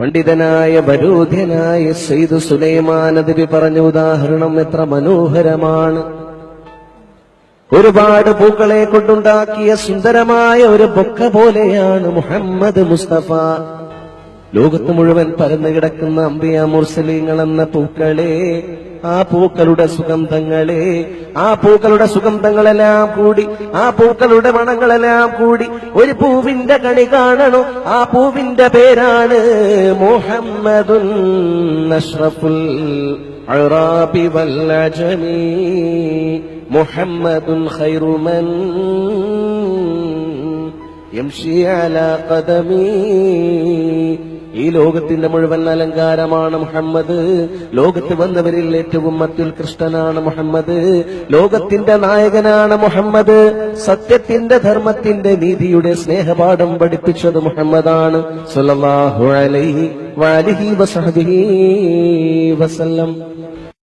പണ്ഡിതനായ ബരൂധ്യനായ സെയ്ദ് സുലൈമാൻ നബി പറഞ്ഞ ഉദാഹരണം എത്ര മനോഹരമാണ്. ഒരുപാട് പൂക്കളെ കൊണ്ടുണ്ടാക്കിയ സുന്ദരമായ ഒരു ബൊക്ക പോലെയാണ് മുഹമ്മദ് മുസ്തഫ. ലോകത്ത് മുഴുവൻ പരന്നു കിടക്കുന്ന അമ്പിയ മുർസലിങ്ങൾ എന്ന പൂക്കളെ ആ പൂക്കളുടെ സുഗന്ധങ്ങളെ ആ പൂക്കളുടെ സുഗന്ധങ്ങളെല്ലാം കൂടി ആ പൂക്കളുടെ മണങ്ങളെല്ലാം കൂടി ഒരു പൂവിന്റെ കണി കാണണോ ആ പൂവിന്റെ പേരാണ് മുഹമ്മദുൻ അഷ്റഫുൽ العراب والعجم محمد خير من يمشي على قدمي ഈ ലോകത്തിന്റെ മുഴുവൻ അലങ്കാരമാണ് മുഹമ്മദ്. ലോകത്ത് വന്നവരിൽ ഏറ്റവും അത്യുത്കൃഷ്ടനാണ് മുഹമ്മദ്. ലോകത്തിന്റെ നായകനാണ് മുഹമ്മദ്. സത്യത്തിന്റെ ധർമ്മത്തിന്റെ നീതിയുടെ സ്നേഹപാഠം പഠിപ്പിച്ചത് മുഹമ്മദാണ്. സല്ലല്ലാഹു അലൈഹി വഅലിഹി വസഹബിഹി വസല്ലം.